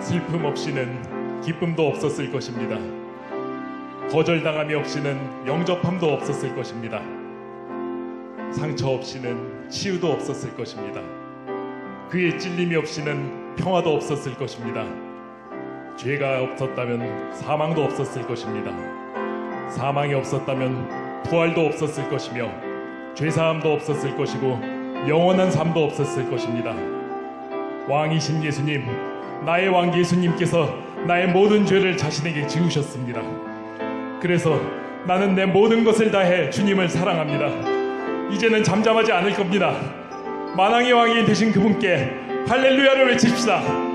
슬픔 없이는 기쁨도 없었을 것입니다. 거절당함이 없이는 영접함도 없었을 것입니다. 상처 없이는 치유도 없었을 것입니다. 그의 찔림이 없이는 평화도 없었을 것입니다. 죄가 없었다면 사망도 없었을 것입니다. 사망이 없었다면 부활도 없었을 것이며 죄사함도 없었을 것이고 영원한 삶도 없었을 것입니다. 왕이신 예수님, 나의 왕 예수님께서 나의 모든 죄를 자신에게 지우셨습니다. 그래서 나는 내 모든 것을 다해 주님을 사랑합니다. 이제는 잠잠하지 않을 겁니다. 만왕의 왕이 되신 그분께 할렐루야를 외칩시다.